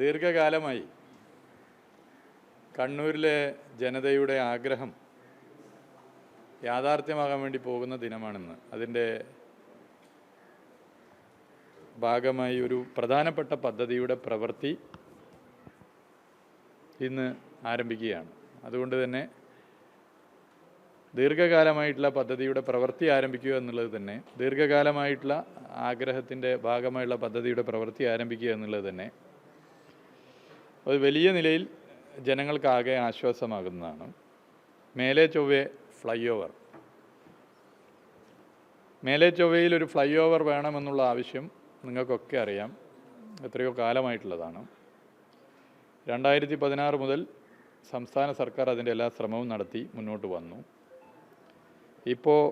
ദീർഘകാലമായി കണ്ണൂരിലെ ജനതയുടെ ആഗ്രഹം യാഥാർത്ഥ്യമാകാൻ വേണ്ടി പോകുന്ന ദിനമാണെന്ന്. അതിന്റെ ഭാഗമായി ഒരു പ്രധാനപ്പെട്ട പദ്ധതിയുടെ പ്രവൃത്തി ഇന്ന് ആരംഭിക്കുകയാണ്. അതുകൊണ്ട് തന്നെ ദീർഘകാലമായിട്ടുള്ള പദ്ധതിയുടെ പ്രവൃത്തി ആരംഭിക്കുക എന്നുള്ളത് തന്നെ ദീർഘകാലമായിട്ടുള്ള ആഗ്രഹത്തിന്റെ ഭാഗമായുള്ള പദ്ധതിയുടെ പ്രവൃത്തി ആരംഭിക്കുക എന്നുള്ളത് തന്നെ അത് വലിയ നിലയിൽ ജനങ്ങൾക്കാകെ ആശ്വാസമാകുന്നതാണ്. മേലെ ചൊവ്വേ ഫ്ലൈ ഓവർ മേലെ ചൊവ്വയിൽ ഒരു ഫ്ലൈ ഓവർ വേണമെന്നുള്ള ആവശ്യം നിങ്ങൾക്കൊക്കെ അറിയാം. എത്രയോ കാലമായിട്ടുള്ളതാണ്. രണ്ടായിരത്തി പതിനാറ് മുതൽ സംസ്ഥാന സർക്കാർ അതിന്റെ എല്ലാ ശ്രമവും നടത്തി മുന്നോട്ട് വന്നു. ഇപ്പോൾ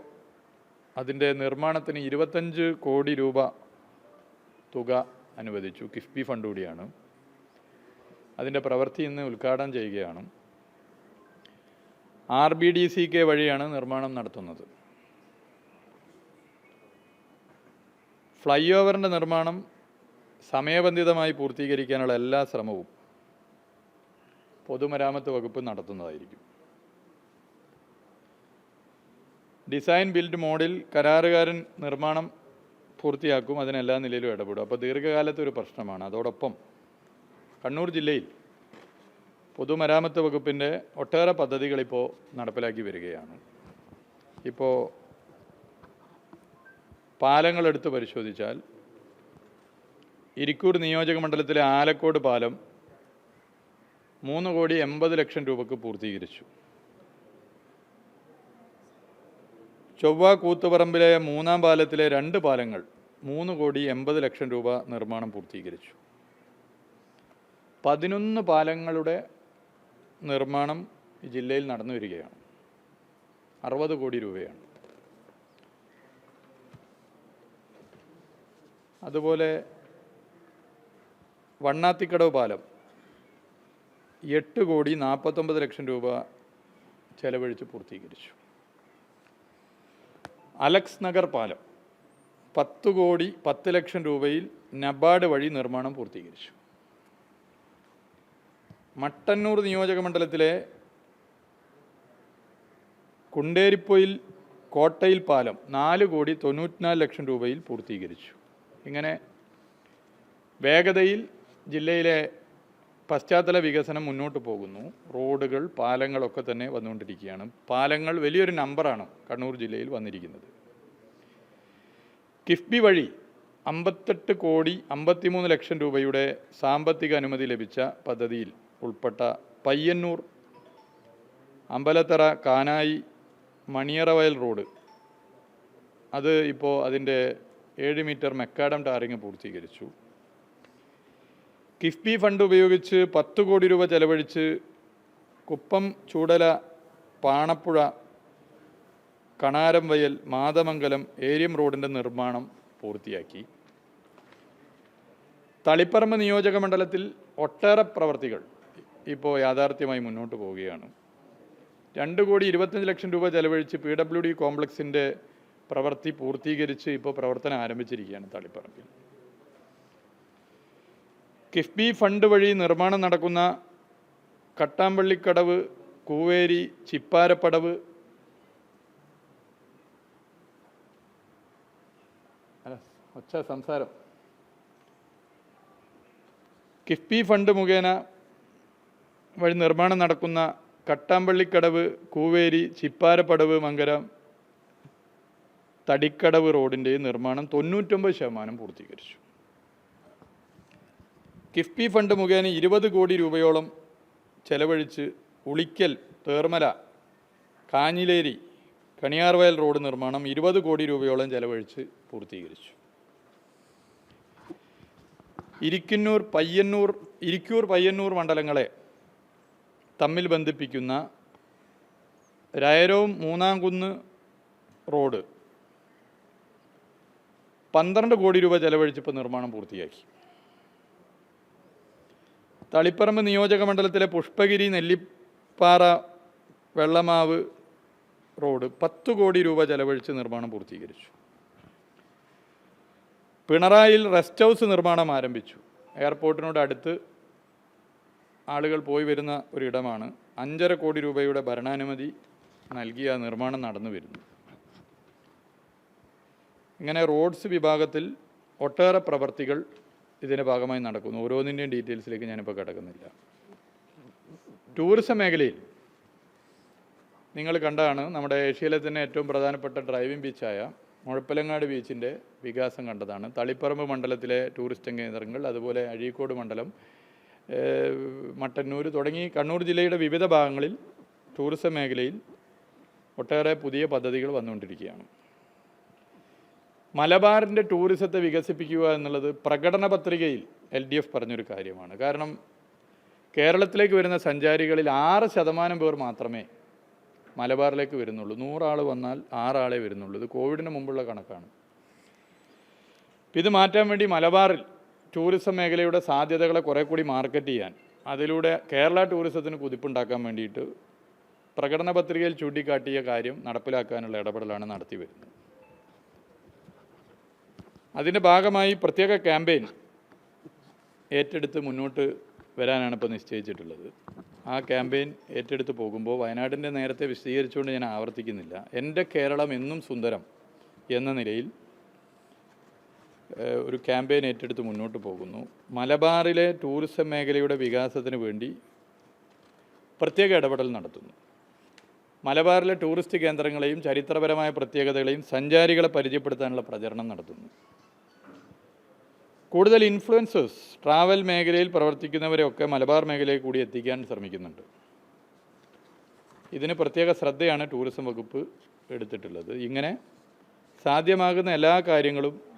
അതിന്റെ നിർമ്മാണത്തിന് ഇരുപത്തഞ്ച് കോടി രൂപ തുക അനുവദിച്ചു. കിഫ്ബി ഫണ്ട് കൂടിയാണ്. അതിന്റെ പ്രവൃത്തി ഇന്ന് ഉദ്ഘാടനം ചെയ്യുകയാണ്. R B D C K വഴിയാണ് നിർമ്മാണം നടത്തുന്നത്. ഫ്ലൈ ഓവറിന്റെ നിർമ്മാണം സമയബന്ധിതമായി പൂർത്തീകരിക്കാനുള്ള എല്ലാ ശ്രമവും പൊതുമരാമത്ത് വകുപ്പ് നടത്തുന്നതായിരിക്കും. ഡിസൈൻ ബിൽഡ് മോഡിൽ കരാറുകാരൻ നിർമ്മാണം പൂർത്തിയാക്കും അതിനെല്ലാ നിലയിലും ഇടപെടും. അപ്പോൾ ദീർഘകാലത്തെ ഒരു പ്രശ്നമാണ്. അതോടൊപ്പം കണ്ണൂർ ജില്ലയിൽ പൊതുമരാമത്ത് വകുപ്പിന്റെ ഒട്ടേറെ പദ്ധതികൾ ഇപ്പോൾ നടപ്പിലാക്കി വരികയാണ്. ഇപ്പോൾ പാലങ്ങളെടുത്ത് പരിശോധിച്ചാൽ ഇരിക്കൂർ നിയോജക മണ്ഡലത്തിലെ ആലക്കോട് പാലം മൂന്ന് കോടി എൺപത് ലക്ഷം രൂപക്ക് പൂർത്തീകരിച്ചു. ചൊവ്വ കൂത്തുപറമ്പിലെ മൂന്നാം പാലത്തിലെ രണ്ട് പാലങ്ങൾ മൂന്ന് കോടി എൺപത് ലക്ഷം രൂപ നിർമ്മാണം പൂർത്തീകരിച്ചു. പതിനൊന്ന് പാലങ്ങളുടെ നിർമ്മാണം ഈ ജില്ലയിൽ നടന്നു വരികയാണ്. അറുപത് കോടി രൂപയാണ്. അതുപോലെ വണ്ണാത്തിക്കടവ് പാലം എട്ട് കോടി നാൽപ്പത്തൊമ്പത് ലക്ഷം രൂപ ചെലവഴിച്ച് പൂർത്തീകരിച്ചു. അലക്സ് നഗർ പാലം പത്ത് കോടി പത്ത് ലക്ഷം രൂപയിൽ നബാർഡ് വഴി നിർമ്മാണം പൂർത്തീകരിച്ചു. മട്ടന്നൂർ നിയോജക മണ്ഡലത്തിലെ കുണ്ടേരിപ്പൊയിൽ കോട്ടയിൽ പാലം നാല് കോടി തൊണ്ണൂറ്റിനാല് ലക്ഷം രൂപയിൽ പൂർത്തീകരിച്ചു. ഇങ്ങനെ വേഗതയിൽ ജില്ലയിലെ പശ്ചാത്തല വികസനം മുന്നോട്ട് പോകുന്നു. റോഡുകൾ പാലങ്ങളൊക്കെ തന്നെ വന്നുകൊണ്ടിരിക്കുകയാണ്. പാലങ്ങൾ വലിയൊരു നമ്പറാണ് കണ്ണൂർ ജില്ലയിൽ വന്നിരിക്കുന്നത്. കിഫ്ബി വഴി അമ്പത്തെട്ട് കോടി അമ്പത്തിമൂന്ന് ലക്ഷം രൂപയുടെ സാമ്പത്തിക അനുമതി ലഭിച്ച പദ്ധതിയിൽ ഉൾപ്പെട്ട പയ്യന്നൂർ അമ്പലത്തറ കാനായി മണിയറവയൽ റോഡ്. അത് ഇപ്പോൾ അതിന്റെ ഏഴ് മീറ്റർ മെക്കാഡം ടാറിങ് പൂർത്തീകരിച്ചു. കിഫ്ബി ഫണ്ട് ഉപയോഗിച്ച് പത്ത് കോടി രൂപ ചെലവഴിച്ച് കുപ്പം ചൂടല പാണപ്പുഴ കണാരം വയൽ മാതമംഗലം ഏരിയം റോഡിന്റെ നിർമ്മാണം പൂർത്തിയാക്കി. തളിപ്പറമ്പ് നിയോജക മണ്ഡലത്തിൽ ഒട്ടേറെ പ്രവർത്തികൾ. ഇപ്പോൾ യാഥാർത്ഥ്യമായി മുന്നോട്ട് പോവുകയാണ്. രണ്ട് കോടി ഇരുപത്തഞ്ച് ലക്ഷം രൂപ ചെലവഴിച്ച് പി ഡബ്ല്യു ഡി കോംപ്ലക്സിന്റെ പ്രവൃത്തി പൂർത്തീകരിച്ച് ഇപ്പോൾ പ്രവർത്തനം ആരംഭിച്ചിരിക്കുകയാണ് തളിപ്പറമ്പിൽ. കിഫ്ബി ഫണ്ട് വഴി നിർമ്മാണം നടക്കുന്ന കട്ടാമ്പള്ളിക്കടവ് കൂവേരി ചിപ്പാരപ്പടവ് ഒച്ച സംസാരം. കിഫ്ബി ഫണ്ട് മുഖേന വഴി നിർമ്മാണം നടക്കുന്ന കട്ടാമ്പള്ളിക്കടവ് കൂവേരി ചിപ്പാരപ്പടവ് മങ്കരം തടിക്കടവ് റോഡിന്റെ നിർമ്മാണം തൊണ്ണൂറ്റൊമ്പത് ശതമാനം പൂർത്തീകരിച്ചു. കിഫ്ബി ഫണ്ട് മുഖേന ഇരുപത് കോടി രൂപയോളം ചെലവഴിച്ച് ഉളിക്കൽ തേർമല കാഞ്ഞിലേരി കണിയാർവയൽ റോഡ് നിർമ്മാണം ഇരുപത് കോടി രൂപയോളം ചെലവഴിച്ച് പൂർത്തീകരിച്ചു. ഇരിക്കുന്നൂർ പയ്യന്നൂർ ഇരിക്കൂർ പയ്യന്നൂർ മണ്ഡലങ്ങളെ തമ്മിൽ ബന്ധിപ്പിക്കുന്ന രായരവും മൂന്നാംകുന്ന് റോഡ് പന്ത്രണ്ട് കോടി രൂപ ചെലവഴിച്ചിപ്പോൾ നിർമ്മാണം പൂർത്തിയാക്കി. തളിപ്പറമ്പ് നിയോജക മണ്ഡലത്തിലെ പുഷ്പഗിരി നെല്ലിപ്പാറ വെള്ളമാവ് റോഡ് പത്ത് കോടി രൂപ ചെലവഴിച്ച് നിർമ്മാണം പൂർത്തീകരിച്ചു. പിണറായിൽ റെസ്റ്റ് ഹൗസ് നിർമ്മാണം ആരംഭിച്ചു. എയർപോർട്ടിനോട് അടുത്ത് ആളുകൾ പോയി വരുന്ന ഒരിടമാണ്. അഞ്ചര കോടി രൂപയുടെ ഭരണാനുമതി നൽകിയ നിർമ്മാണം നടന്നു വരുന്നു. ഇങ്ങനെ റോഡ്സ് വിഭാഗത്തിൽ ഒട്ടേറെ പ്രവർത്തികൾ ഇതിന്റെ ഭാഗമായി നടക്കുന്നു. ഓരോന്നിന്റെയും ഡീറ്റെയിൽസിലേക്ക് ഞാനിപ്പോൾ കിടക്കുന്നില്ല. ടൂറിസം മേഖലയിൽ നിങ്ങൾ കണ്ടാണ് നമ്മുടെ ഏഷ്യയിലെ തന്നെ ഏറ്റവും പ്രധാനപ്പെട്ട ഡ്രൈവിംഗ് ബീച്ചായ മുഴപ്പലങ്ങാട് ബീച്ചിന്റെ വികാസം കണ്ടതാണ്. തളിപ്പറമ്പ് മണ്ഡലത്തിലെ ടൂറിസ്റ്റ് കേന്ദ്രങ്ങൾ അതുപോലെ അഴീക്കോട് മണ്ഡലം മട്ടന്നൂർ തുടങ്ങി കണ്ണൂർ ജില്ലയുടെ വിവിധ ഭാഗങ്ങളിൽ ടൂറിസം മേഖലയിൽ ഒട്ടേറെ പുതിയ പദ്ധതികൾ വന്നുകൊണ്ടിരിക്കുകയാണ്. മലബാറിന്റെ ടൂറിസത്തെ വികസിപ്പിക്കുക എന്നുള്ളത് പ്രകടന പത്രികയിൽ എൽ ഡി എഫ് പറഞ്ഞൊരു കാര്യമാണ്. കാരണം കേരളത്തിലേക്ക് വരുന്ന സഞ്ചാരികളിൽ ആറ് ശതമാനം പേർ മാത്രമേ മലബാറിലേക്ക് വരുന്നുള്ളൂ. നൂറാൾ വന്നാൽ ആറാളെ വരുന്നുള്ളൂ. ഇത് കോവിഡിന് മുമ്പുള്ള കണക്കാണ്. ഇത് മാറ്റാൻ വേണ്ടി മലബാറിൽ ടൂറിസം മേഖലയുടെ സാധ്യതകളെ കുറെ കൂടി മാർക്കറ്റ് ചെയ്യാൻ അതിലൂടെ കേരള ടൂറിസത്തിന് കുതിപ്പുണ്ടാക്കാൻ വേണ്ടിയിട്ട് പ്രകടന പത്രികയിൽ ചൂണ്ടിക്കാട്ടിയ കാര്യം നടപ്പിലാക്കാനുള്ള ഇടപെടലാണ് നടത്തി വരുന്നത്. അതിന്റെ ഭാഗമായി പ്രത്യേക ക്യാമ്പയിൻ ഏറ്റെടുത്ത് മുന്നോട്ട് വരാനാണ് ഇപ്പോൾ നിശ്ചയിച്ചിട്ടുള്ളത്. ആ ക്യാമ്പയിൻ ഏറ്റെടുത്ത് പോകുമ്പോൾ വയനാടിന്റെ നേരത്തെ വിശദീകരിച്ചുകൊണ്ട് ഞാൻ ആവർത്തിക്കുന്നില്ല. എന്റെ കേരളം എന്നും സുന്ദരം എന്ന നിലയിൽ ഒരു ക്യാമ്പയിൻ ഏറ്റെടുത്ത് മുന്നോട്ട് പോകുന്നു. മലബാറിലെ ടൂറിസം മേഖലയുടെ വികാസത്തിന് വേണ്ടി പ്രത്യേക ഇടപെടൽ നടത്തുന്നു. മലബാറിലെ ടൂറിസ്റ്റ് കേന്ദ്രങ്ങളെയും ചരിത്രപരമായ പ്രത്യേകതകളെയും സഞ്ചാരികളെ പരിചയപ്പെടുത്താനുള്ള പ്രചരണം നടത്തുന്നു. കൂടുതൽ ഇൻഫ്ലുവൻസേഴ്സ് ട്രാവൽ മേഖലയിൽ പ്രവർത്തിക്കുന്നവരെയൊക്കെ മലബാർ മേഖലയിൽ കൂടി എത്തിക്കാൻ ശ്രമിക്കുന്നുണ്ട്. ഇതിന് പ്രത്യേക ശ്രദ്ധയാണ് ടൂറിസം വകുപ്പ് എടുത്തിട്ടുള്ളത്. ഇങ്ങനെ സാധ്യമാകുന്ന എല്ലാ കാര്യങ്ങളും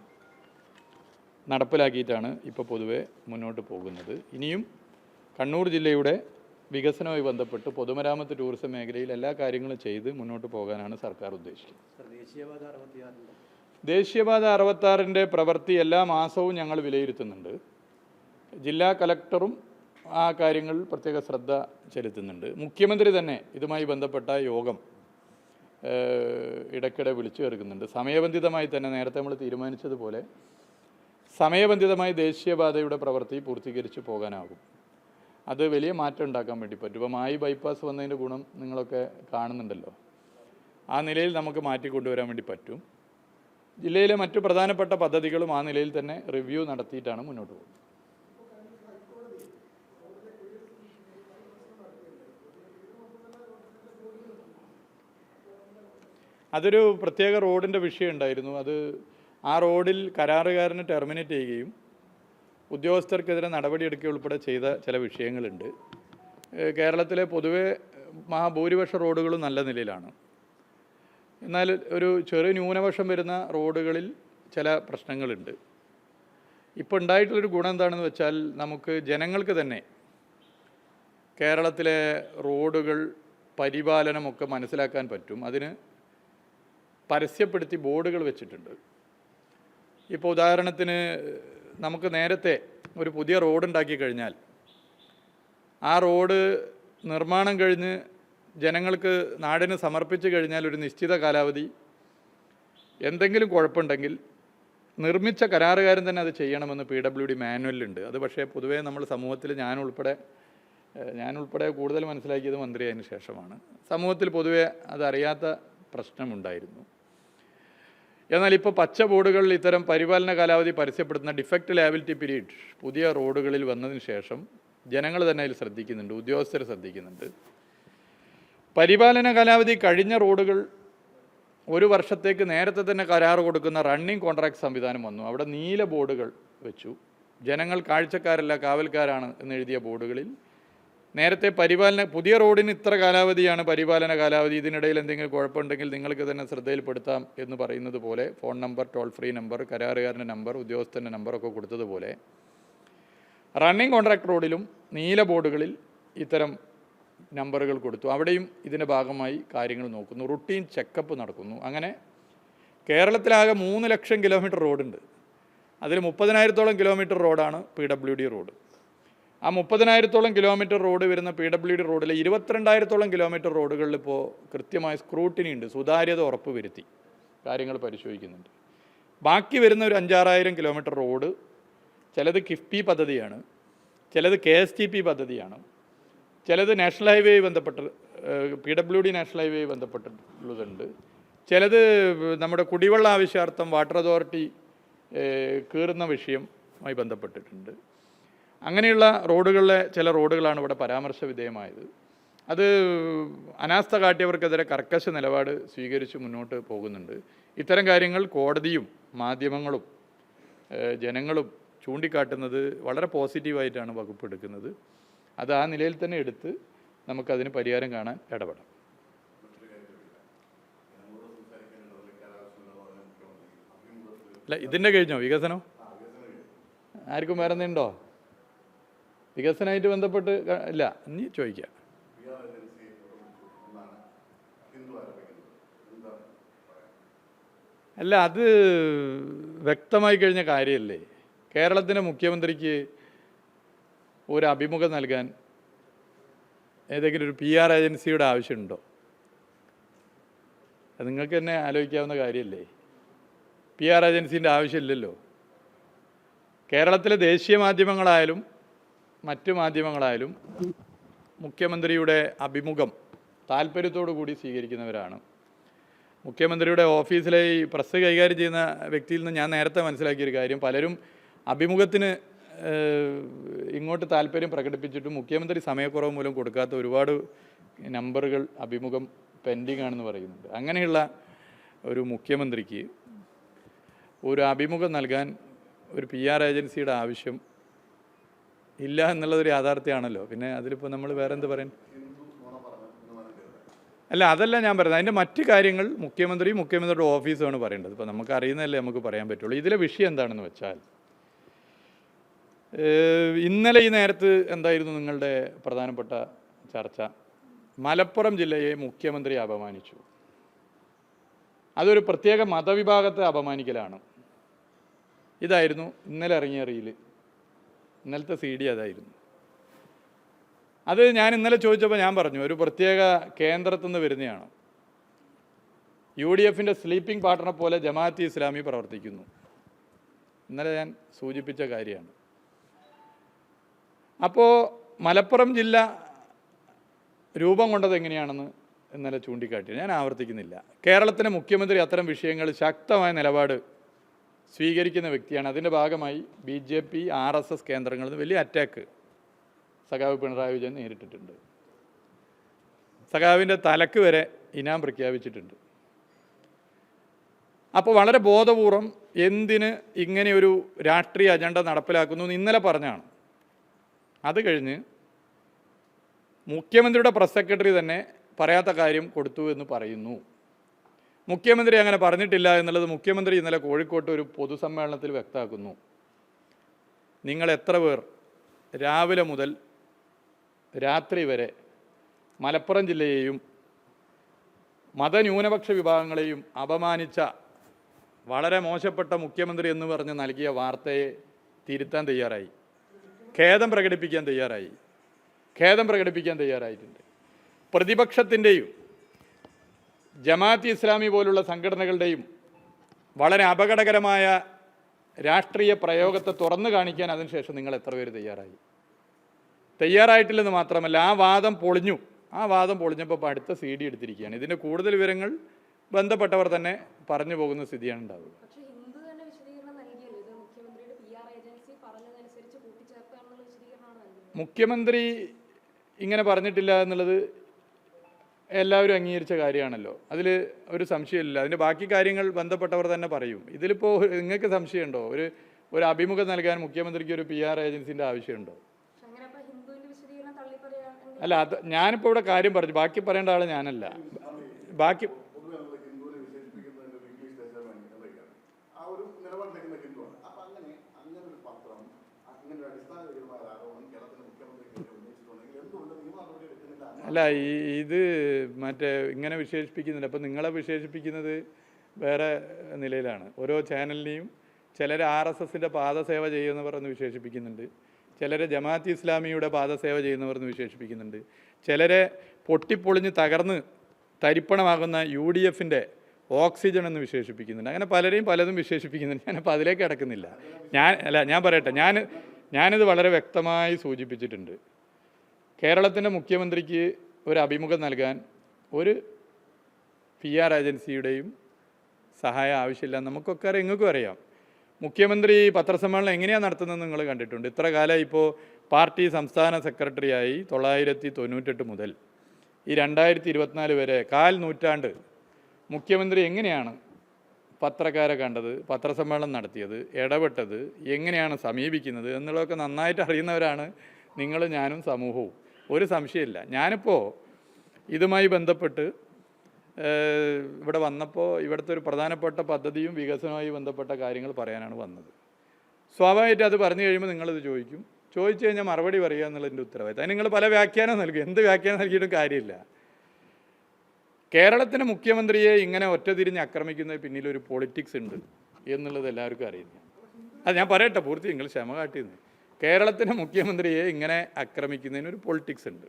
നടപ്പിലാക്കിയിട്ടാണ് ഇപ്പോൾ പൊതുവെ മുന്നോട്ട് പോകുന്നത്. ഇനിയും കണ്ണൂർ ജില്ലയുടെ വികസനവുമായി ബന്ധപ്പെട്ട് പൊതുമരാമത്ത് ടൂറിസം മേഖലയിൽ എല്ലാ കാര്യങ്ങളും ചെയ്ത് മുന്നോട്ട് പോകാനാണ് സർക്കാർ ഉദ്ദേശിക്കുന്നത്. ദേശീയപാത അറുപത്താറിന്റെ പ്രവൃത്തി എല്ലാ മാസവും ഞങ്ങൾ വിലയിരുത്തുന്നുണ്ട്. ജില്ലാ കലക്ടറും ആ കാര്യങ്ങൾ പ്രത്യേക ശ്രദ്ധ ചെലുത്തുന്നുണ്ട്. മുഖ്യമന്ത്രി തന്നെ ഇതുമായി ബന്ധപ്പെട്ട യോഗം ഇടയ്ക്കിടെ വിളിച്ചു ചേർക്കുന്നുണ്ട്. സമയബന്ധിതമായി തന്നെ നേരത്തെ നമ്മൾ തീരുമാനിച്ചതുപോലെ സമയബന്ധിതമായി ദേശീയപാതയുടെ പ്രവൃത്തി പൂർത്തീകരിച്ച് പോകാനാകും. അത് വലിയ മാറ്റം ഉണ്ടാക്കാൻ വേണ്ടി പറ്റും. ഇപ്പോൾ മായി ബൈപ്പാസ് വന്നതിന്റെ ഗുണം നിങ്ങളൊക്കെ കാണുന്നുണ്ടല്ലോ. ആ നിലയിൽ നമുക്ക് മാറ്റി കൊണ്ടുവരാൻ വേണ്ടി പറ്റും. ജില്ലയിലെ മറ്റു പ്രധാനപ്പെട്ട പദ്ധതികളും ആ നിലയിൽ തന്നെ റിവ്യൂ നടത്തിയിട്ടാണ് മുന്നോട്ട് പോകുന്നത്. അതൊരു പ്രത്യേക റോഡിന്റെ വിഷയം ഉണ്ടായിരുന്നു അത് ആ റോഡിൽ കരാറുകാരനെ ടെർമിനേറ്റ് ചെയ്യുകയും ഉദ്യോഗസ്ഥർക്കെതിരെ നടപടിയെടുക്കുക ഉൾപ്പെടെ ചെയ്ത ചില വിഷയങ്ങളുണ്ട്. കേരളത്തിലെ പൊതുവെ മഹാഭൂരിപക്ഷ റോഡുകളും നല്ല നിലയിലാണ്. എന്നാൽ ഒരു ചെറിയ ന്യൂനപക്ഷം വരുന്ന റോഡുകളിൽ ചില പ്രശ്നങ്ങളുണ്ട്. ഇപ്പോൾ ഉണ്ടായിട്ടുള്ളൊരു ഗുണം എന്താണെന്ന് വെച്ചാൽ നമുക്ക് ജനങ്ങൾക്ക് തന്നെ കേരളത്തിലെ റോഡുകൾ പരിപാലനമൊക്കെ മനസ്സിലാക്കാൻ പറ്റും. അതിന് പരസ്യപ്പെടുത്തി ബോർഡുകൾ വെച്ചിട്ടുണ്ട്. ഇപ്പോൾ ഉദാഹരണത്തിന് നമുക്ക് നേരത്തെ ഒരു പുതിയ റോഡ് ഉണ്ടാക്കി കഴിഞ്ഞാൽ ആ റോഡ് നിർമ്മാണം കഴിഞ്ഞ് ജനങ്ങൾക്ക് നാടിന് സമർപ്പിച്ചു കഴിഞ്ഞാൽ ഒരു നിശ്ചിത കാലാവധി എന്തെങ്കിലും കുഴപ്പമുണ്ടെങ്കിൽ നിർമ്മിച്ച കരാറുകാരൻ തന്നെ അത് ചെയ്യണമെന്ന് പി ഡബ്ല്യു ഡി മാനുവലുണ്ട് അത് പക്ഷേ പൊതുവേ നമ്മൾ സമൂഹത്തിൽ ഞാനുൾപ്പെടെ ഞാനുൾപ്പെടെ കൂടുതൽ മനസ്സിലാക്കിയത് മന്ത്രിയായതിനു ശേഷമാണ്. സമൂഹത്തിൽ പൊതുവേ അതറിയാത്ത പ്രശ്നമുണ്ടായിരുന്നു. എന്നാൽ ഇപ്പോൾ പച്ച ബോർഡുകളിൽ ഇത്തരം പരിപാലന കാലാവധി പരസ്യപ്പെടുത്തുന്ന ഡിഫക്റ്റ് ലയബിലിറ്റി പീരീഡ് പുതിയ റോഡുകളിൽ വന്നതിന് ശേഷം ജനങ്ങൾ തന്നെ അതിൽ ശ്രദ്ധിക്കുന്നുണ്ട് ഉദ്യോഗസ്ഥർ ശ്രദ്ധിക്കുന്നുണ്ട്. പരിപാലന കാലാവധി കഴിഞ്ഞ റോഡുകൾ ഒരു വർഷത്തേക്ക് നേരത്തെ തന്നെ കരാർ കൊടുക്കുന്ന റണ്ണിങ് കോൺട്രാക്ട് സംവിധാനം വന്നു. അവിടെ നീല ബോർഡുകൾ വെച്ചു. ജനങ്ങൾ കാഴ്ചക്കാരല്ല കാവൽക്കാരാണ് എന്നെഴുതിയ ബോർഡുകളിൽ നേരത്തെ പരിപാലന പുതിയ റോഡിന് ഇത്ര കാലാവധിയാണ് പരിപാലന കാലാവധി. ഇതിനിടയിൽ എന്തെങ്കിലും കുഴപ്പമുണ്ടെങ്കിൽ നിങ്ങൾക്ക് തന്നെ ശ്രദ്ധയിൽപ്പെടുത്താം എന്ന് പറയുന്നത് പോലെ phone number toll free number കരാറുകാരന്റെ number ഉദ്യോഗസ്ഥന്റെ നമ്പറൊക്കെ കൊടുത്തതുപോലെ റണ്ണിംഗ് കോൺട്രാക്ട് റോഡിലും നീല ബോർഡുകളിൽ ഇത്തരം നമ്പറുകൾ കൊടുത്തു. അവിടെയും ഇതിന്റെ ഭാഗമായി കാര്യങ്ങൾ നോക്കുന്നു. റുട്ടീൻ ചെക്കപ്പ് നടക്കുന്നു. അങ്ങനെ കേരളത്തിലാകെ മൂന്ന് ലക്ഷം കിലോമീറ്റർ റോഡുണ്ട്. അതിൽ മുപ്പതിനായിരത്തോളം കിലോമീറ്റർ റോഡാണ് പി ഡബ്ല്യു ഡി റോഡ്. ആ മുപ്പതിനായിരത്തോളം കിലോമീറ്റർ റോഡ് വരുന്ന പി ഡബ്ല്യു ഡി റോഡിലെ ഇരുപത്തിരണ്ടായിരത്തോളം കിലോമീറ്റർ റോഡുകളിൽ ഇപ്പോൾ കൃത്യമായ സ്ക്രൂട്ടിനി ഉണ്ട്. സുതാര്യത ഉറപ്പ് വരുത്തി. കാര്യങ്ങൾ പരിശോധിക്കുന്നുണ്ട്. ബാക്കി വരുന്ന ഒരു അഞ്ചാറായിരം കിലോമീറ്റർ റോഡ് ചിലത് കിഫ്ബി പദ്ധതിയാണ് ചിലത് കെ എസ് ടി പി പദ്ധതിയാണ് ചിലത് നാഷണൽ ഹൈവേ ബന്ധപ്പെട്ട് P W D national highway ബന്ധപ്പെട്ടുള്ളതുണ്ട് ചിലത് നമ്മുടെ കുടിവെള്ള ആവശ്യാർത്ഥം വാട്ടർ അതോറിറ്റി കീറുന്ന വിഷയവുമായി ബന്ധപ്പെട്ടിട്ടുണ്ട്. അങ്ങനെയുള്ള റോഡുകളിലെ ചില റോഡുകളാണ് ഇവിടെ പരാമർശ വിധേയമായത് അത് അനാസ്ഥ കാട്ടിയവർക്കെതിരെ കർക്കശ നിലപാട് സ്വീകരിച്ച് മുന്നോട്ട് പോകുന്നുണ്ട്. ഇത്തരം കാര്യങ്ങൾ കോടതിയും മാധ്യമങ്ങളും ജനങ്ങളും ചൂണ്ടിക്കാട്ടുന്നത് വളരെ പോസിറ്റീവായിട്ടാണ് വകുപ്പ് എടുക്കുന്നത്. അത് ആ നിലയിൽ തന്നെ എടുത്ത് നമുക്കതിന് പരിഹാരം കാണാൻ ഇടപെടാം. അല്ല ഇതിന്റെ കഴിഞ്ഞോ വികസനം? ആർക്കും വേറെ എന്തെങ്കിലും ഉണ്ടോ? വികസനമായിട്ട് ബന്ധപ്പെട്ട് ഇല്ല ഇനി ചോദിക്കാം. അല്ല അത് വ്യക്തമായി കഴിഞ്ഞ കാര്യമല്ലേ കേരളത്തിന്റെ മുഖ്യമന്ത്രിക്ക് ഒരു അഭിമുഖം നൽകാൻ ഏതെങ്കിലും ഒരു പി ആർ ഏജൻസിയുടെ ആവശ്യമുണ്ടോ? നിങ്ങൾക്ക് തന്നെ ആലോചിക്കാവുന്ന കാര്യമല്ലേ പി ആർ ഏജൻസിന്റെ ആവശ്യമില്ലല്ലോ. കേരളത്തിലെ ദേശീയ മാധ്യമങ്ങളായാലും മറ്റു മാധ്യമങ്ങളായാലും മുഖ്യമന്ത്രിയുടെ അഭിമുഖം താല്പര്യത്തോടു കൂടി സ്വീകരിക്കുന്നവരാണ്. മുഖ്യമന്ത്രിയുടെ ഓഫീസിലെ ഈ പ്രസ് കൈകാര്യം ചെയ്യുന്ന വ്യക്തിയിൽ നിന്ന് ഞാൻ നേരത്തെ മനസ്സിലാക്കിയൊരു കാര്യം. പലരും അഭിമുഖത്തിന് ഇങ്ങോട്ട് താല്പര്യം പ്രകടിപ്പിച്ചിട്ടും മുഖ്യമന്ത്രി സമയക്കുറവ് മൂലം കൊടുക്കാത്ത ഒരുപാട് നമ്പറുകൾ അഭിമുഖം പെൻഡിങ് ആണെന്ന് പറയുന്നുണ്ട്. അങ്ങനെയുള്ള ഒരു മുഖ്യമന്ത്രിക്ക് ഒരു അഭിമുഖം നൽകാൻ ഒരു പി ആർ ഏജൻസിയുടെ ആവശ്യം ഇല്ല എന്നുള്ളതൊരു യാഥാർത്ഥ്യമാണല്ലോ. പിന്നെ അതിലിപ്പോൾ നമ്മൾ വേറെ എന്ത് പറയും? അല്ല അതല്ല ഞാൻ പറയുന്നത്. അതിന്റെ മറ്റ് കാര്യങ്ങൾ മുഖ്യമന്ത്രി മുഖ്യമന്ത്രിയുടെ ഓഫീസാണ് പറയേണ്ടത്. ഇപ്പോൾ നമുക്ക് അറിയുന്നതല്ലേ നമുക്ക് പറയാൻ പറ്റുള്ളൂ. ഇതിലെ വിഷയം എന്താണെന്ന് വെച്ചാൽ ഇന്നലെ ഈ നേരത്ത് എന്തായിരുന്നു നിങ്ങളുടെ പ്രധാനപ്പെട്ട ചർച്ച? മലപ്പുറം ജില്ലയെ മുഖ്യമന്ത്രി അപമാനിച്ചു. അതൊരു പ്രത്യേക മതവിഭാഗത്തെ അപമാനിക്കലാണ്. ഇതായിരുന്നു ഇന്നലെ ഇറങ്ങിയ റീൽ. ഇന്നലത്തെ സി ഡി അതായിരുന്നു. അത് ഞാൻ ഇന്നലെ ചോദിച്ചപ്പോൾ ഞാൻ പറഞ്ഞു ഒരു പ്രത്യേക കേന്ദ്രത്തിൽ നിന്ന് വരുന്നതാണ്. യു ഡി എഫിന്റെ സ്ലീപ്പിംഗ് പാർട്ട്ണർ പോലെ ജമാഅത്ത് ഇസ്ലാമി പ്രവർത്തിക്കുന്നു. ഇന്നലെ ഞാൻ സൂചിപ്പിച്ച കാര്യമാണ്. അപ്പോൾ മലപ്പുറം ജില്ല രൂപം കൊണ്ടത് എങ്ങനെയാണെന്ന് ഇന്നലെ ചൂണ്ടിക്കാട്ടി. ഞാൻ ആവർത്തിക്കുന്നില്ല. കേരളത്തിലെ മുഖ്യമന്ത്രി അത്തരം വിഷയങ്ങൾ ശക്തമായ നിലപാട് സ്വീകരിക്കുന്ന വ്യക്തിയാണ്. അതിന്റെ ഭാഗമായി B J P R S S കേന്ദ്രങ്ങളിൽ നിന്ന് വലിയ അറ്റാക്ക് സഖാവ് പിണറായി വിജയൻ നേരിട്ടിട്ടുണ്ട്. സഖാവിന്റെ തലക്ക് വരെ ഇനാം പ്രഖ്യാപിച്ചിട്ടുണ്ട്. അപ്പോൾ വളരെ ബോധപൂർവം എന്തിന് ഇങ്ങനെയൊരു രാഷ്ട്രീയ അജണ്ട നടപ്പിലാക്കുന്നു എന്ന് ഇന്നലെ പറഞ്ഞാണ്. അത് കഴിഞ്ഞ് മുഖ്യമന്ത്രിയുടെ പ്രസ് സെക്രട്ടറി തന്നെ പറയാത്ത കാര്യം കൊടുത്തു എന്ന് പറയുന്നു. മുഖ്യമന്ത്രി അങ്ങനെ പറഞ്ഞിട്ടില്ല എന്നുള്ളത് മുഖ്യമന്ത്രി ഇന്നലെ കോഴിക്കോട്ട് ഒരു പൊതുസമ്മേളനത്തിൽ വ്യക്തമാക്കുന്നു. നിങ്ങൾ എത്ര പേർ രാവിലെ മുതൽ രാത്രി വരെ മലപ്പുറം ജില്ലയെയും മതന്യൂനപക്ഷ വിഭാഗങ്ങളെയും അപമാനിച്ച വളരെ മോശപ്പെട്ട മുഖ്യമന്ത്രി എന്ന് പറഞ്ഞ് നൽകിയ വാർത്തയെ തിരുത്താൻ തയ്യാറായി. ഖേദം പ്രകടിപ്പിക്കാൻ തയ്യാറായി. ഖേദം പ്രകടിപ്പിക്കാൻ തയ്യാറായിട്ടുണ്ട്. പ്രതിപക്ഷത്തിന്റെയും ജമാഅത്ത് ഇസ്ലാമി പോലുള്ള സംഘടനകളുടെയും വളരെ അപകടകരമായ രാഷ്ട്രീയ പ്രയോഗത്തെ തുറന്നു കാണിക്കാൻ അതിനുശേഷം നിങ്ങൾ എത്ര പേര് തയ്യാറായി? തയ്യാറായിട്ടില്ലെന്ന് മാത്രമല്ല ആ വാദം പൊളിഞ്ഞു. ആ വാദം പൊളിഞ്ഞപ്പോൾ ഇപ്പോൾ അടുത്ത സി ഡി എടുത്തിരിക്കുകയാണ്. ഇതിന്റെ കൂടുതൽ വിവരങ്ങൾ ബന്ധപ്പെട്ടവർ തന്നെ പറഞ്ഞു പോകുന്ന സ്ഥിതിയാണ് ഉണ്ടാവുക. മുഖ്യമന്ത്രി ഇങ്ങനെ പറഞ്ഞിട്ടില്ല എന്നുള്ളത് എല്ലാവരും അംഗീകരിച്ച കാര്യമാണല്ലോ. അതിൽ ഒരു സംശയമില്ല. അതിന്റെ ബാക്കി കാര്യങ്ങൾ ബന്ധപ്പെട്ടവർ തന്നെ പറയും. ഇതിലിപ്പോൾ നിങ്ങൾക്ക് സംശയമുണ്ടോ? ഒരു ഒരു അഭിമുഖം നൽകാൻ മുഖ്യമന്ത്രിക്ക് ഒരു പി ആർ ഏജൻസിന്റെ ആവശ്യമുണ്ടോ? അല്ല അത് ഞാനിപ്പോൾ ഇവിടെ കാര്യം പറഞ്ഞു. ബാക്കി പറയേണ്ട ആൾ ഞാനല്ല. ബാക്കി പൊതുവെ നമ്മൾ ഹിന്ദുവിനെ വിശേഷിപ്പിക്കുന്നത് ഒരു ഇംഗ്ലീഷ് ദേശമാണ് എന്നൊക്കെയാണ് ആ ഒരു നിലപാടിലേക്കുന്ന ഹിന്ദുവാണ് അപ്പൊ അങ്ങനെ അങ്ങനെ ഒരു പത്രം അങ്ങനെ ഒരു അടിസ്ഥാനപരമായ ഒരു ആരോപണം കേരളത്തിലെ മുഖ്യമന്ത്രിക്കെതിരെ ഉന്നയിച്ചിട്ടുണ്ടെങ്കിൽ എന്തുകൊണ്ട് നിയമ നടപടി എടുക്കുന്നില്ല അല്ല ഈ ഇത് മറ്റേ ഇങ്ങനെ വിശേഷിപ്പിക്കുന്നില്ല. അപ്പം നിങ്ങളെ വിശേഷിപ്പിക്കുന്നത് വേറെ നിലയിലാണ്. ഓരോ ചാനലിനെയും ചിലർ ആർ എസ് എസിന്റെ പാദസേവ ചെയ്യുന്നവർ എന്ന് വിശേഷിപ്പിക്കുന്നുണ്ട്. ചിലരെ ജമാഅത്ത് ഇസ്ലാമിയുടെ പാദസേവ ചെയ്യുന്നവർ എന്ന് വിശേഷിപ്പിക്കുന്നുണ്ട്. ചിലരെ പൊട്ടിപ്പൊളിഞ്ഞ് തകർന്ന് തരിപ്പണമാകുന്ന യു ഡി എഫിന്റെ ഓക്സിജൻ എന്ന് വിശേഷിപ്പിക്കുന്നുണ്ട്. അങ്ങനെ പലരെയും പലതും വിശേഷിപ്പിക്കുന്നുണ്ട്. ഞാനപ്പോൾ അതിലേക്ക് കിടക്കുന്നില്ല. ഞാൻ അല്ല ഞാൻ പറയട്ടെ. ഞാൻ ഞാനിത് വളരെ വ്യക്തമായി സൂചിപ്പിച്ചിട്ടുണ്ട്. കേരളത്തിന്റെ മുഖ്യമന്ത്രിക്ക് ഒരു അഭിമുഖം നൽകാൻ ഒരു പി ആർ ഏജൻസിയുടെയും സഹായം ആവശ്യമില്ല. നമുക്കൊക്കെ അറിയാം നിങ്ങൾക്കും അറിയാം. മുഖ്യമന്ത്രി പത്രസമ്മേളനം എങ്ങനെയാണ് നടത്തുന്നത് നിങ്ങൾ കണ്ടിട്ടുണ്ട്. ഇത്ര കാലം ഇപ്പോൾ പാർട്ടി സംസ്ഥാന സെക്രട്ടറിയായി തൊള്ളായിരത്തി തൊണ്ണൂറ്റെട്ട് മുതൽ ഈ രണ്ടായിരത്തി ഇരുപത്തിനാല് വരെ കാൽ നൂറ്റാണ്ട് മുഖ്യമന്ത്രി എങ്ങനെയാണ് പത്രക്കാരെ കണ്ടത് പത്രസമ്മേളനം നടത്തിയത് ഇടപെട്ടത് എങ്ങനെയാണ് സമീപിക്കുന്നത് എന്നുള്ളതൊക്കെ നന്നായിട്ട് അറിയുന്നവരാണ് നിങ്ങൾ ഞാനും സമൂഹവും. ഒരു സംശയമില്ല. ഞാനിപ്പോൾ ഇതുമായി ബന്ധപ്പെട്ട് ഇവിടെ വന്നപ്പോൾ ഇവിടുത്തെ ഒരു പ്രധാനപ്പെട്ട പദ്ധതിയും വികസനവുമായി ബന്ധപ്പെട്ട കാര്യങ്ങൾ പറയാനാണ് വന്നത്. സ്വാഭാവികമായിട്ട് അത് പറഞ്ഞു കഴിയുമ്പോൾ നിങ്ങളിത് ചോദിക്കും. ചോദിച്ചു കഴിഞ്ഞാൽ മറുപടി പറയുക എന്നുള്ളതിന്റെ ഉത്തരവാദിത്തം. അതിന് നിങ്ങൾ പല വ്യാഖ്യാനം നൽകും. എന്ത് വ്യാഖ്യാനം നൽകിയിട്ടും കാര്യമില്ല. കേരളത്തിന് മുഖ്യമന്ത്രിയെ ഇങ്ങനെ ഒറ്റതിരിഞ്ഞ് ആക്രമിക്കുന്നതിന് പിന്നിൽ ഒരു പൊളിറ്റിക്സ് ഉണ്ട് എന്നുള്ളത് എല്ലാവർക്കും അറിയുന്നു അത് ഞാൻ പറയട്ടെ പൂർത്തി. നിങ്ങൾ ക്ഷമ കാട്ടിയെന്ന്. കേരളത്തിന്റെ മുഖ്യമന്ത്രിയെ ഇങ്ങനെ ആക്രമിക്കുന്നതിന് ഒരു പൊളിറ്റിക്സ് ഉണ്ട്.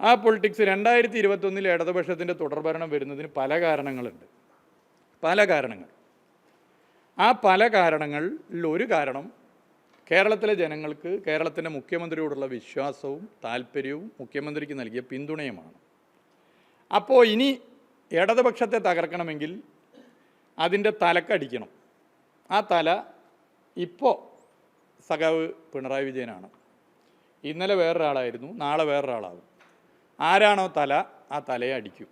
ആ പൊളിറ്റിക്സ് രണ്ടായിരത്തി ഇരുപത്തൊന്നിൽ ഇടതുപക്ഷത്തിന്റെ തുടർഭരണം വരുന്നതിന് പല കാരണങ്ങളുണ്ട്. പല കാരണങ്ങൾ. ആ പല കാരണങ്ങളിൽ ഒരു കാരണം കേരളത്തിലെ ജനങ്ങൾക്ക് കേരളത്തിന്റെ മുഖ്യമന്ത്രിയോടുള്ള വിശ്വാസവും താല്പര്യവും മുഖ്യമന്ത്രിക്ക് നൽകിയ പിന്തുണയുമാണ്. അപ്പോൾ ഇനി ഇടതുപക്ഷത്തെ തകർക്കണമെങ്കിൽ അതിന്റെ തലക്കടിക്കണം. ആ തല ഇപ്പോൾ സഖാവ് പിണറായി വിജയനാണ്. ഇന്നലെ വേറൊരാളായിരുന്നു നാളെ വേറൊരാളാവും. ആരാണോ തല ആ തലയെ അടിക്കും.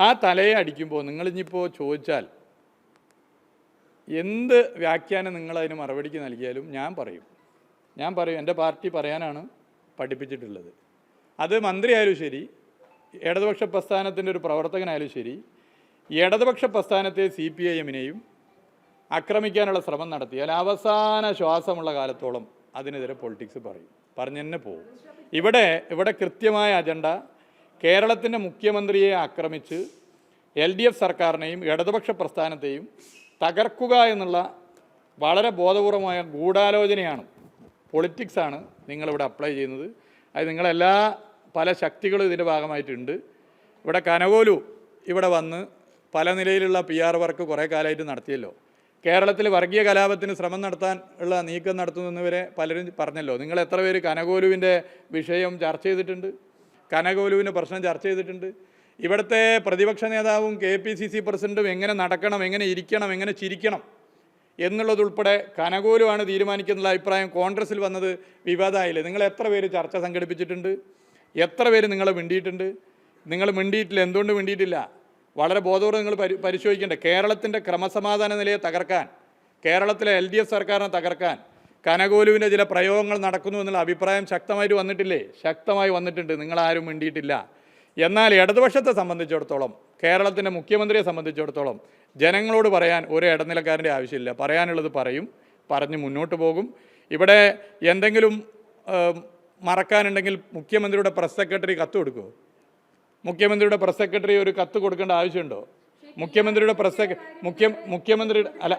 ആ തലയെ അടിക്കുമ്പോൾ നിങ്ങളിനിപ്പോൾ ചോദിച്ചാൽ എന്ത് വ്യാഖ്യാനം നിങ്ങളതിന് മറുപടിക്ക് നൽകിയാലും ഞാൻ പറയും. ഞാൻ പറയും എന്റെ പാർട്ടി പറയാനാണ് പഠിപ്പിച്ചിട്ടുള്ളത്. അത് മന്ത്രിയായാലും ശരി ഇടതുപക്ഷ പ്രസ്ഥാനത്തിന്റെ ഒരു പ്രവർത്തകനായാലും ശരി ഇടതുപക്ഷ പ്രസ്ഥാനത്തെ സി പി ഐ എമ്മിനെയും ആക്രമിക്കാനുള്ള ശ്രമം നടത്തിയാൽ അവസാന ശ്വാസമുള്ള കാലത്തോളം അതിനെതിരെ പൊളിറ്റിക്സ് പറയും. പറഞ്ഞു തന്നെ പോകും ഇവിടെ ഇവിടെ കൃത്യമായ അജണ്ട. കേരളത്തിന്റെ മുഖ്യമന്ത്രിയെ ആക്രമിച്ച് എൽ ഡി എഫ് സർക്കാരിനെയും ഇടതുപക്ഷ പ്രസ്ഥാനത്തെയും തകർക്കുക എന്നുള്ള വളരെ ബോധപൂർവമായ ഗൂഢാലോചനയാണ്. പൊളിറ്റിക്സാണ് നിങ്ങളിവിടെ അപ്ലൈ ചെയ്യുന്നത്. അത് നിങ്ങളെല്ലാ പല ശക്തികളും ഇതിന്റെ ഭാഗമായിട്ടുണ്ട്. ഇവിടെ കനകോലു ഇവിടെ വന്ന് പല നിലയിലുള്ള പി ആർ വർക്ക് കുറേ കാലമായിട്ട് നടത്തിയല്ലോ. കേരളത്തിൽ വർഗീയ കലാപത്തിന് ശ്രമം നടത്താൻ ഉള്ള നീക്കം നടത്തുന്നവരെ പലരും പറഞ്ഞല്ലോ. നിങ്ങൾ എത്ര പേര് കനകോലുവിന്റെ വിഷയം ചർച്ച ചെയ്തിട്ടുണ്ട്? കനകോലുവിന്റെ പ്രശ്നം ചർച്ച ചെയ്തിട്ടുണ്ട്. ഇവിടുത്തെ പ്രതിപക്ഷ നേതാവും കെ പി സി സി പ്രസിഡന്റും എങ്ങനെ നടക്കണം എങ്ങനെ ഇരിക്കണം എങ്ങനെ ചിരിക്കണം എന്നുള്ളതുൾപ്പെടെ കനകോലുമാണ് തീരുമാനിക്കുന്നുള്ള അഭിപ്രായം കോൺഗ്രസിൽ വന്നത് വിവാദമായില്ലേ? നിങ്ങൾ എത്ര പേര് ചർച്ച സംഘടിപ്പിച്ചിട്ടുണ്ട്? എത്ര പേര് നിങ്ങൾ മിണ്ടിയിട്ടുണ്ട്? നിങ്ങൾ മിണ്ടിയിട്ടില്ല എന്തുകൊണ്ട് മിണ്ടിയിട്ടില്ല? വളരെ ബോധപൂർവം നിങ്ങൾ പരി പരിശോധിക്കേണ്ടത്. കേരളത്തിന്റെ ക്രമസമാധാന നിലയെ തകർക്കാൻ കേരളത്തിലെ എൽ ഡി എഫ് സർക്കാരിനെ തകർക്കാൻ കനകോലുവിന്റെ ചില പ്രയോഗങ്ങൾ നടക്കുന്നു എന്നുള്ള അഭിപ്രായം ശക്തമായിട്ട് വന്നിട്ടില്ലേ? ശക്തമായി വന്നിട്ടുണ്ട്. നിങ്ങളാരും മിണ്ടിയിട്ടില്ല. എന്നാൽ ഇടതുപക്ഷത്തെ സംബന്ധിച്ചിടത്തോളം കേരളത്തിന്റെ മുഖ്യമന്ത്രിയെ സംബന്ധിച്ചിടത്തോളം ജനങ്ങളോട് പറയാൻ ഒരു ഇടനിലക്കാരന്റെ ആവശ്യമില്ല. പറയാനുള്ളത് പറയും പറഞ്ഞ് മുന്നോട്ട് പോകും. ഇവിടെ എന്തെങ്കിലും മറക്കാനുണ്ടെങ്കിൽ മുഖ്യമന്ത്രിയുടെ പ്രസ് സെക്രട്ടറി കത്ത് കൊടുക്കുമോ മുഖ്യമന്ത്രിയുടെ പ്രസ് സെക്രട്ടറി ഒരു കത്ത് കൊടുക്കേണ്ട ആവശ്യമുണ്ടോ? മുഖ്യമന്ത്രിയുടെ പ്രസ് മുഖ്യ മുഖ്യമന്ത്രിയുടെ അല്ല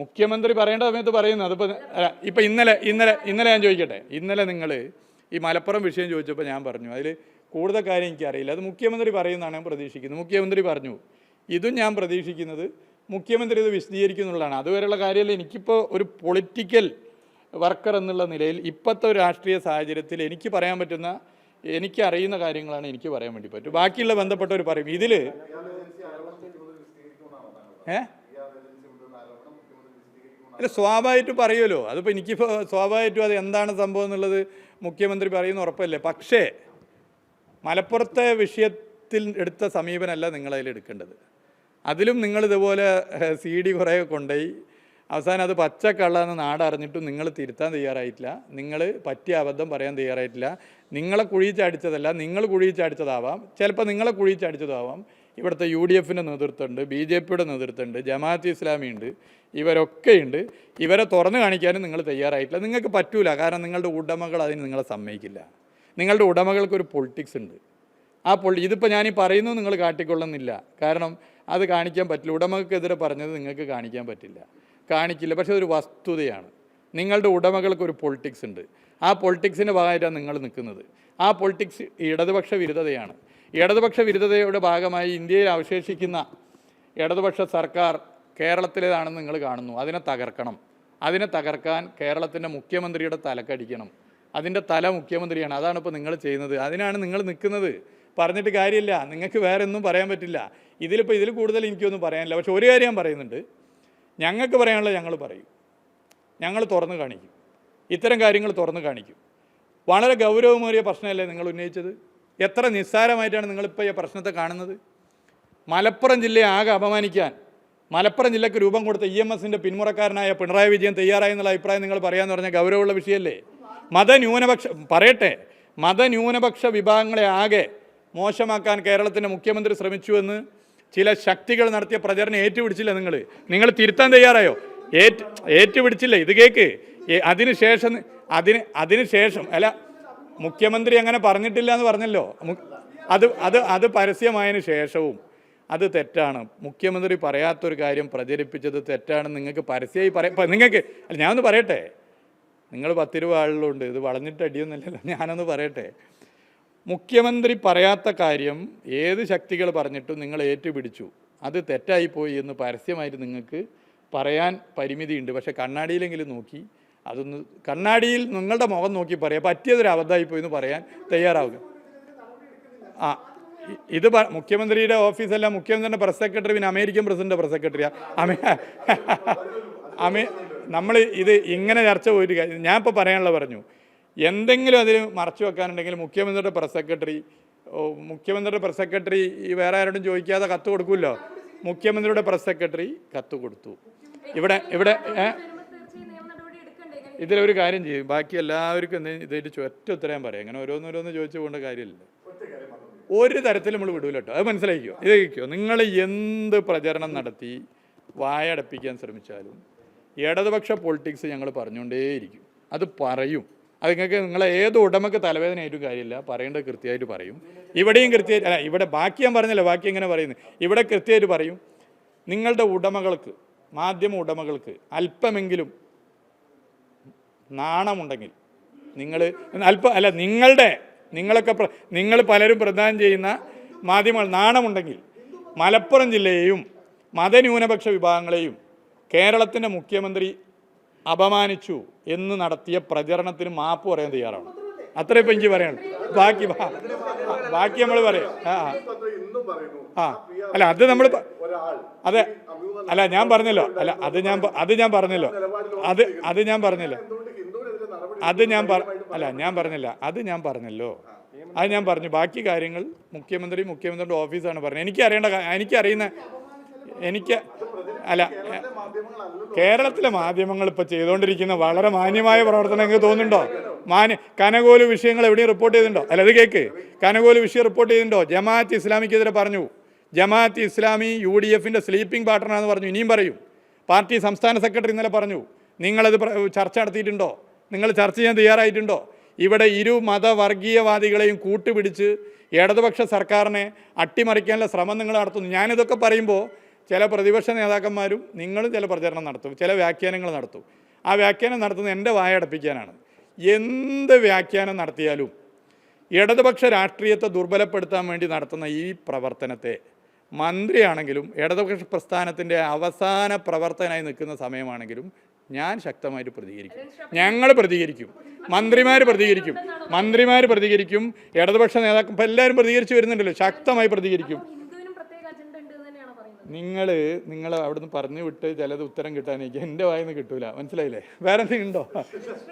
മുഖ്യമന്ത്രി പറയേണ്ട സമയത്ത് പറയുന്നു. അതിപ്പോൾ അല്ല ഇപ്പം ഇന്നലെ ഇന്നലെ ഇന്നലെ ഞാൻ ചോദിക്കട്ടെ. ഇന്നലെ നിങ്ങൾ ഈ മലപ്പുറം വിഷയം ചോദിച്ചപ്പോൾ ഞാൻ പറഞ്ഞു. അതിൽ കൂടുതൽ കാര്യം എനിക്കറിയില്ല. അത് മുഖ്യമന്ത്രി പറയുന്നതാണ് ഞാൻ പ്രതീക്ഷിക്കുന്നത്. മുഖ്യമന്ത്രി പറഞ്ഞു ഇതും ഞാൻ പ്രതീക്ഷിക്കുന്നത് മുഖ്യമന്ത്രി ഇത് വിശദീകരിക്കുന്നുള്ളതാണ് അതുവരെയുള്ള കാര്യമല്ല. എനിക്കിപ്പോൾ ഒരു പൊളിറ്റിക്കൽ വർക്കർ എന്നുള്ള നിലയിൽ ഇപ്പോഴത്തെ രാഷ്ട്രീയ സാഹചര്യത്തിൽ എനിക്ക് പറയാൻ പറ്റുന്ന എനിക്ക് അറിയുന്ന കാര്യങ്ങളാണ് എനിക്ക് പറയാൻ വേണ്ടി പറ്റും. ബാക്കിയുള്ള ബന്ധപ്പെട്ടവർ പറയും. ഇതിൽ ഏ? അല്ല സ്വാഭാവികമായിട്ടും പറയുമല്ലോ. അതിപ്പോൾ എനിക്കിപ്പോൾ സ്വാഭാവികമായിട്ടും അത് എന്താണ് സംഭവം എന്നുള്ളത് മുഖ്യമന്ത്രി പറയുന്ന ഉറപ്പല്ലേ? പക്ഷേ മലപ്പുറത്തെ വിഷയത്തിൽ എടുത്ത സമീപനമല്ല നിങ്ങളതിൽ എടുക്കേണ്ടത്. അതിലും നിങ്ങൾ ഇതുപോലെ സി ഡി കുറേ കൊണ്ടുപോയി. അവസാനം അത് പച്ചക്കള്ളെന്ന് നാടറിഞ്ഞിട്ടും നിങ്ങൾ തിരുത്താൻ തയ്യാറായിട്ടില്ല. നിങ്ങൾ പറ്റിയ അബദ്ധം പറയാൻ തയ്യാറായിട്ടില്ല. നിങ്ങളെ കുഴിച്ചടിച്ചതല്ല നിങ്ങൾ കുഴിച്ചടിച്ചതാവാം ചിലപ്പോൾ നിങ്ങളെ കുഴിച്ചടിച്ചതാവാം ഇവിടുത്തെ യു ഡി എഫിന്റെ നേതൃത്വമുണ്ട് ബി ജെ പിയുടെ നേതൃത്വമുണ്ട് ജമാഅത്ത് ഇസ്ലാമി ഉണ്ട് ഇവരൊക്കെ ഉണ്ട് ഇവരെ തുറന്നു കാണിക്കാനും നിങ്ങൾ തയ്യാറായിട്ടില്ല. നിങ്ങൾക്ക് പറ്റൂല കാരണം നിങ്ങളുടെ ഉടമകൾ അതിന് നിങ്ങളെ സമ്മതിക്കില്ല. നിങ്ങളുടെ ഉടമകൾക്കൊരു പൊളിറ്റിക്സ് ഉണ്ട്. ആ പൊളി ഇതിപ്പോൾ ഞാൻ പറയുന്നു നിങ്ങൾ കാട്ടിക്കൊള്ളുന്നില്ല. കാരണം അത് കാണിക്കാൻ പറ്റില്ല. ഉടമകൾക്കെതിരെ പറഞ്ഞത് നിങ്ങൾക്ക് കാണിക്കാൻ പറ്റില്ല. കാണിക്കില്ല. പക്ഷേ ഒരു വസ്തുതയാണ്. നിങ്ങളുടെ ഉടമകൾക്ക് ഒരു പൊളിറ്റിക്സ് ഉണ്ട്. ആ പൊളിറ്റിക്സിന്റെ ഭാഗമായിട്ടാണ് നിങ്ങൾ നിൽക്കുന്നത്. ആ പൊളിറ്റിക്സ് ഇടതുപക്ഷ വിരുദ്ധതയാണ്. ഇടതുപക്ഷ വിരുദ്ധതയുടെ ഭാഗമായി ഇന്ത്യയിൽ അവശേഷിക്കുന്ന ഇടതുപക്ഷ സർക്കാർ കേരളത്തിലേതാണെന്ന് നിങ്ങൾ കാണുന്നു. അതിനെ തകർക്കണം. അതിനെ തകർക്കാൻ കേരളത്തിന്റെ മുഖ്യമന്ത്രിയുടെ തലക്കടിക്കണം. അതിന്റെ തല മുഖ്യമന്ത്രിയാണ്. അതാണ് ഇപ്പോൾ നിങ്ങൾ ചെയ്യുന്നത്. അതിനാണ് നിങ്ങൾ നിൽക്കുന്നത്. പറഞ്ഞിട്ട് കാര്യമില്ല. നിങ്ങൾക്ക് വേറെ ഒന്നും പറയാൻ പറ്റില്ല. ഇതിലിപ്പോൾ ഇതിൽ കൂടുതൽ എനിക്കൊന്നും പറയാനില്ല. പക്ഷെ ഒരു കാര്യം ഞാൻ പറയുന്നുണ്ട്. ഞങ്ങൾക്ക് പറയാനുള്ളത് ഞങ്ങൾ പറയും. ഞങ്ങൾ തുറന്ന് കാണിക്കും. ഇത്തരം കാര്യങ്ങൾ തുറന്ന് കാണിക്കും. വളരെ ഗൗരവമേറിയ പ്രശ്നമല്ലേ നിങ്ങൾ ഉന്നയിച്ചത്? എത്ര നിസ്സാരമായിട്ടാണ് നിങ്ങളിപ്പോൾ ഈ പ്രശ്നത്തെ കാണുന്നത്? മലപ്പുറം ജില്ലയെ ആകെ അപമാനിക്കാൻ മലപ്പുറം ജില്ലയ്ക്ക് രൂപം കൊടുത്ത ഇ എം എസിന്റെ പിന്മുറക്കാരനായ പിണറായി വിജയൻ തയ്യാറായി എന്നുള്ള അഭിപ്രായം നിങ്ങൾ പറയാമെന്ന് പറഞ്ഞാൽ ഗൗരവമുള്ള വിഷയമല്ലേ? മതന്യൂനപക്ഷ പറയട്ടെ മതന്യൂനപക്ഷ വിഭാഗങ്ങളെ ആകെ മോശമാക്കാൻ കേരളത്തിന്റെ മുഖ്യമന്ത്രി ശ്രമിച്ചുവെന്ന് ചില ശക്തികൾ നടത്തിയ പ്രചരണം ഏറ്റുപിടിച്ചില്ല നിങ്ങൾ നിങ്ങൾ തിരുത്താൻ തയ്യാറായോ? ഏറ്റ് ഏറ്റുപിടിച്ചില്ല? ഇത് കേക്ക്. അതിനുശേഷം അതിന് അതിനുശേഷം അല്ല മുഖ്യമന്ത്രി അങ്ങനെ പറഞ്ഞിട്ടില്ല എന്ന് പറഞ്ഞല്ലോ അത് അത് അത് പരസ്യമായതിന് ശേഷവും അത് തെറ്റാണ്. മുഖ്യമന്ത്രി പറയാത്തൊരു കാര്യം പ്രചരിപ്പിച്ചത് തെറ്റാണെന്ന് നിങ്ങൾക്ക് പരസ്യമായി പറയാം. നിങ്ങൾക്ക് അല്ല ഞാനൊന്ന് പറയട്ടെ? നിങ്ങൾ പത്ത് രൂപ ആളുകളുണ്ട്. ഇത് വളഞ്ഞിട്ട് അടിയൊന്നുമില്ലല്ലോ. ഞാനൊന്ന് പറയട്ടെ? മുഖ്യമന്ത്രി പറയാത്ത കാര്യം ഏത് ശക്തികൾ പറഞ്ഞിട്ടും നിങ്ങൾ ഏറ്റുപിടിച്ചു. അത് തെറ്റായിപ്പോയി എന്ന് പരസ്യമായിട്ട് നിങ്ങൾക്ക് പറയാൻ പരിമിതിയുണ്ട്. പക്ഷേ കണ്ണാടിയിലെങ്കിലും നോക്കി അതൊന്ന് കണ്ണാടിയിൽ നിങ്ങളുടെ മുഖം നോക്കി പറയാം. പറ്റിയതൊരു അബദ്ധമായിപ്പോയി എന്ന് പറയാൻ തയ്യാറാവുക. ആ ഇത് മുഖ്യമന്ത്രിയുടെ ഓഫീസല്ല. മുഖ്യമന്ത്രിയുടെ പ്രസ് സെക്രട്ടറി പിന്നെ അമേരിക്കൻ പ്രസിഡന്റ് പ്രസ് സെക്രട്ടറിയാ. അമേ അമേ നമ്മൾ ഇത് ഇങ്ങനെ ചർച്ച പോയിട്ട് ഞാൻ ഇപ്പോൾ പറയാനുള്ള പറഞ്ഞു. എന്തെങ്കിലും അതിൽ മറച്ചു വെക്കാനുണ്ടെങ്കിൽ മുഖ്യമന്ത്രിയുടെ പ്രസ് സെക്രട്ടറി മുഖ്യമന്ത്രിയുടെ പ്രസ് സെക്രട്ടറി വേറെ ആരോടും ചോദിക്കാതെ കത്ത് കൊടുക്കുമല്ലോ മുഖ്യമന്ത്രിയുടെ പ്രസ് സെക്രട്ടറി കത്ത് കൊടുത്തു. ഇവിടെ ഇവിടെ ഇതിലൊരു കാര്യം ചെയ്യും. ബാക്കി എല്ലാവർക്കും എന്തെങ്കിലും ഇതായിട്ട് ഒറ്റ ഉത്തരം പറയാം. അങ്ങനെ ഓരോന്നോരോന്ന് ചോദിച്ചു പോകേണ്ട കാര്യമില്ല. ഒരു തരത്തിലും നമ്മൾ വിടൂല കേട്ടോ അത് മനസ്സിലാക്കിയോ ഇത് കഴിക്കോ നിങ്ങൾ എന്ത് പ്രചരണം നടത്തി വായടപ്പിക്കാൻ ശ്രമിച്ചാലും ഇടതുപക്ഷ പൊളിറ്റിക്സ് ഞങ്ങൾ പറഞ്ഞുകൊണ്ടേയിരിക്കും. അത് പറയും. അത് നിങ്ങൾക്ക് നിങ്ങളെ ഏത് ഉടമക്ക് തലവേദനയായിട്ടും കാര്യമില്ല. പറയേണ്ടത് കൃത്യമായിട്ട് പറയും. ഇവിടെയും കൃത്യമായിട്ട് അല്ല ഇവിടെ ബാക്കി ഞാൻ പറഞ്ഞില്ല ബാക്കി എങ്ങനെ പറയുന്നത് ഇവിടെ കൃത്യമായിട്ട് പറയും നിങ്ങളുടെ ഉടമകൾക്ക് മാധ്യമ ഉടമകൾക്ക് അല്പമെങ്കിലും നാണമുണ്ടെങ്കിൽ നിങ്ങൾ അല്പം അല്ല നിങ്ങളുടെ നിങ്ങളൊക്കെ നിങ്ങൾ പലരും പ്രദാനം ചെയ്യുന്ന മാധ്യമങ്ങൾ നാണമുണ്ടെങ്കിൽ മലപ്പുറം ജില്ലയെയും മതന്യൂനപക്ഷ വിഭാഗങ്ങളെയും കേരളത്തിന്റെ മുഖ്യമന്ത്രി അപമാനിച്ചു എന്ന് നടത്തിയ പ്രചരണത്തിന് മാപ്പ് പറയാൻ തയ്യാറാണ്. അത്രേ ഇപ്പം എനിക്ക് പറയണം. ബാക്കി ബാക്കി നമ്മൾ പറയാം. ആ അല്ല അത് നമ്മൾ അതെ. അല്ല ഞാൻ പറഞ്ഞല്ലോ. അല്ല അത് ഞാൻ അത് ഞാൻ പറഞ്ഞല്ലോ. അത് അത് ഞാൻ പറഞ്ഞല്ലോ. അത് ഞാൻ അല്ല ഞാൻ പറഞ്ഞില്ല. അത് ഞാൻ പറഞ്ഞല്ലോ. അത് ഞാൻ പറഞ്ഞു. ബാക്കി കാര്യങ്ങൾ മുഖ്യമന്ത്രി മുഖ്യമന്ത്രിയുടെ ഓഫീസാണ് പറഞ്ഞത്. എനിക്ക് അറിയേണ്ട എനിക്ക് അറിയുന്ന എനിക്ക് അല്ല കേരളത്തിലെ മാധ്യമങ്ങൾ ഇപ്പോൾ ചെയ്തുകൊണ്ടിരിക്കുന്ന വളരെ മാന്യമായ പ്രവർത്തനം എനിക്ക് തോന്നുന്നുണ്ടോ? മാന്യ കനകോൽ വിഷയങ്ങൾ എവിടെയും റിപ്പോർട്ട് ചെയ്തിട്ടുണ്ടോ? അല്ല അത് കേക്ക്. കനകോൽ വിഷയം റിപ്പോർട്ട് ചെയ്തിട്ടുണ്ടോ? ജമാഅത്ത് ഇസ്ലാമിക്കെതിരെ പറഞ്ഞു. ജമാഅത്ത് ഇസ്ലാമി യു ഡി എഫിന്റെ സ്ലീപ്പിംഗ് പാർട്ട്ണറാണെന്ന് പറഞ്ഞു. ഇനിയും പറയും. പാർട്ടി സംസ്ഥാന സെക്രട്ടറി ഇന്നലെ പറഞ്ഞു. നിങ്ങളത് ചർച്ച നടത്തിയിട്ടുണ്ടോ? നിങ്ങൾ ചർച്ച ചെയ്യാൻ തയ്യാറായിട്ടുണ്ടോ? ഇവിടെ ഇരു മതവർഗീയവാദികളെയും കൂട്ടുപിടിച്ച് ഇടതുപക്ഷ സർക്കാരിനെ അട്ടിമറിക്കാനുള്ള ശ്രമം നിങ്ങൾ നടത്തുന്നു. ഞാനിതൊക്കെ പറയുമ്പോൾ ചില പ്രതിപക്ഷ നേതാക്കന്മാരും നിങ്ങളും ചില പ്രചരണം നടത്തും ചില വ്യാഖ്യാനങ്ങൾ നടത്തും. ആ വ്യാഖ്യാനം നടത്തുന്നത് എന്റെ വായടപ്പിക്കാനാണ് എന്ത് വ്യാഖ്യാനം നടത്തിയാലും ഇടതുപക്ഷ രാഷ്ട്രീയത്തെ ദുർബലപ്പെടുത്താൻ വേണ്ടി നടത്തുന്ന ഈ പ്രവർത്തനത്തെ മന്ത്രിയാണെങ്കിലും ഇടതുപക്ഷ പ്രസ്ഥാനത്തിന്റെ അവസാന പ്രവർത്തനമായി നിൽക്കുന്ന സമയമാണെങ്കിലും ഞാൻ ശക്തമായിട്ട് പ്രതികരിക്കും. ഞങ്ങൾ പ്രതികരിക്കും. മന്ത്രിമാർ പ്രതികരിക്കും. മന്ത്രിമാർ പ്രതികരിക്കും. ഇടതുപക്ഷ നേതാക്കൾ എല്ലാവരും പ്രതികരിച്ച് വരുന്നുണ്ടല്ലോ. ശക്തമായി പ്രതികരിക്കും അപ്പോൾ ഹിന്ദുവിനും പ്രത്യേക അജണ്ട ഉണ്ട് എന്ന് തന്നെയാണ് പറയുന്നത് നിങ്ങൾ നിങ്ങൾ അവിടുന്ന് പറഞ്ഞു വിട്ട് ചിലത് ഉത്തരം കിട്ടാനേക്ക് എന്റെ വായിൽ നിന്ന് കിട്ടൂല. മനസ്സിലായില്ലേ? വേറെ എന്തെങ്കിലും ഉണ്ടോ?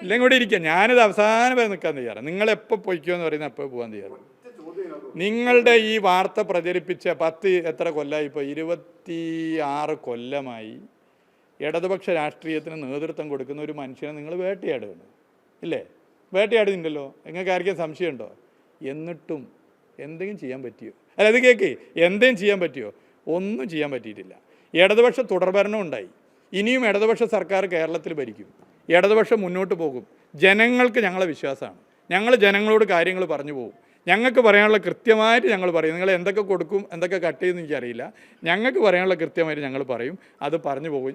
ഇല്ലെങ്കിൽ കൂടി ഇരിക്കുക ഞാനിത് അവസാനം വരെ നിൽക്കാൻ തയ്യാറാണ് നിങ്ങൾ എപ്പോൾ പൊയ്ക്കോ എന്ന് പറയുന്നത് എപ്പോൾ പോകാൻ തയ്യാറാണ് നിങ്ങളുടെ ഈ വാർത്ത പ്രചരിപ്പിച്ച പത്ത് എത്ര കൊല്ലമായി ഇപ്പോൾ ഇരുപത്തി ആറ് കൊല്ലമായി ഇടതുപക്ഷ രാഷ്ട്രീയത്തിന് നേതൃത്വം കൊടുക്കുന്ന ഒരു മനുഷ്യനെ നിങ്ങൾ വേട്ടയാടുകയാണ്. ഇല്ലേ? വേട്ടയാടുന്നുണ്ടല്ലോ. നിങ്ങൾക്ക് ആർക്കും സംശയമുണ്ടോ? എന്നിട്ടും എന്തെങ്കിലും ചെയ്യാൻ പറ്റിയോ? അല്ല അത് കേക്ക്. എന്തെങ്കിലും ചെയ്യാൻ പറ്റിയോ? ഒന്നും ചെയ്യാൻ പറ്റിയിട്ടില്ല. ഇടതുപക്ഷ തുടർഭരണം ഉണ്ടായി. ഇനിയും ഇടതുപക്ഷ സർക്കാർ കേരളത്തിൽ ഭരിക്കും. ഇടതുപക്ഷം മുന്നോട്ട് പോകും. ജനങ്ങൾക്ക് ഞങ്ങളെ വിശ്വാസമാണ്. ഞങ്ങൾ ജനങ്ങളോട് കാര്യങ്ങൾ പറഞ്ഞു പോകും. ഞങ്ങൾക്ക് പറയാനുള്ള കൃത്യമായിട്ട് ഞങ്ങൾ പറയും. നിങ്ങൾ എന്തൊക്കെ കൊടുക്കും എന്തൊക്കെ കട്ട് ചെയ്യുമെന്ന് എനിക്കറിയില്ല. ഞങ്ങൾക്ക് പറയാനുള്ള കൃത്യമായിട്ട് ഞങ്ങൾ പറയും. അത് പറഞ്ഞു പോകും.